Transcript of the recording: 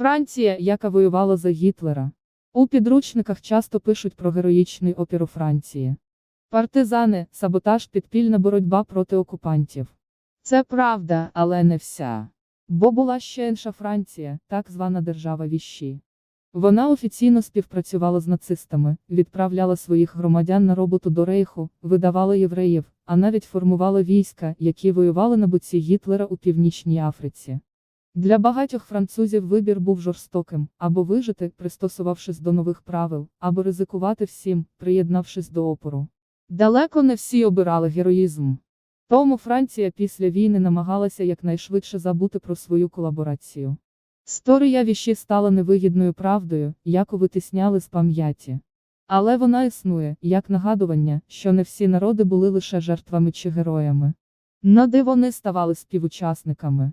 Франція, яка воювала за Гітлера. У підручниках часто пишуть про героїчний опір у Франції. Партизани, саботаж, підпільна боротьба проти окупантів. Це правда, але не вся. Бо була ще інша Франція, так звана держава віщі. Вона офіційно співпрацювала з нацистами, відправляла своїх громадян на роботу до рейху, видавала євреїв, а навіть формувала війська, які воювали на боці Гітлера у Північній Африці. Для багатьох французів вибір був жорстоким або вижити, пристосувавшись до нових правил, або ризикувати всім, приєднавшись до опору. Далеко не всі обирали героїзм. Тому Франція після війни намагалася якнайшвидше забути про свою колаборацію. Сторія віші стала невигідною правдою, яку витисняли з пам'яті. Але вона існує, як нагадування, що не всі народи були лише жертвами чи героями. На диво вони ставали співучасниками.